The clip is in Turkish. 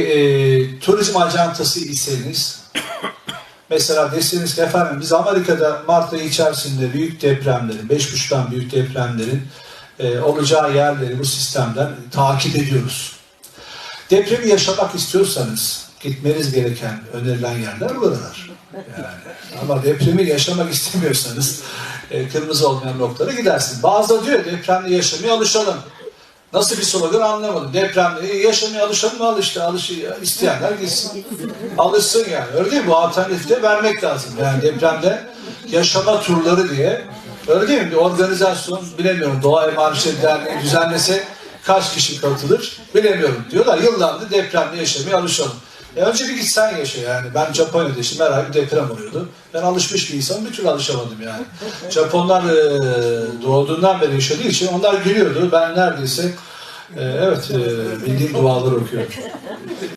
e, turizm acentası iseniz mesela deseniz ki efendim biz Amerika'da Mart ayı içerisinde büyük depremlerin, 5.5'tan büyük depremlerin e, olacağı yerleri bu sistemden takip ediyoruz. Depremi yaşamak istiyorsanız gitmeniz gereken önerilen yerler buralar. Yani. Ama depremi yaşamak istemiyorsanız e, kırmızı olmayan noktalara gidersiniz. Bazıları diyor depremle yaşamaya alışalım. Nasıl bir slogan anlamadım. Depremle yaşamaya alışalım mı? Alış işte. Alış, isteyenler gitsin. Alışsın yani. Öyle değil mi? Bu alternatifi de vermek lazım. Yani depremde yaşama turları diye. Öyle değil mi? Bir organizasyon bilemiyorum. Doğa Emanişleri Derneği düzenlese kaç kişi katılır bilemiyorum diyorlar. Yıllardır depremle yaşamaya alışalım. E önce bir gitsen yaşa yani. Ben Japonya'da yaşadım. Her ay bir deprem oluyordu. Ben alışmış bir insanım. Bir türlü alışamadım yani. Japonlar e, doğduğundan beri yaşadığı için onlar gülüyordu. Ben neredeyse e, evet e, bildiğim duaları okuyorum.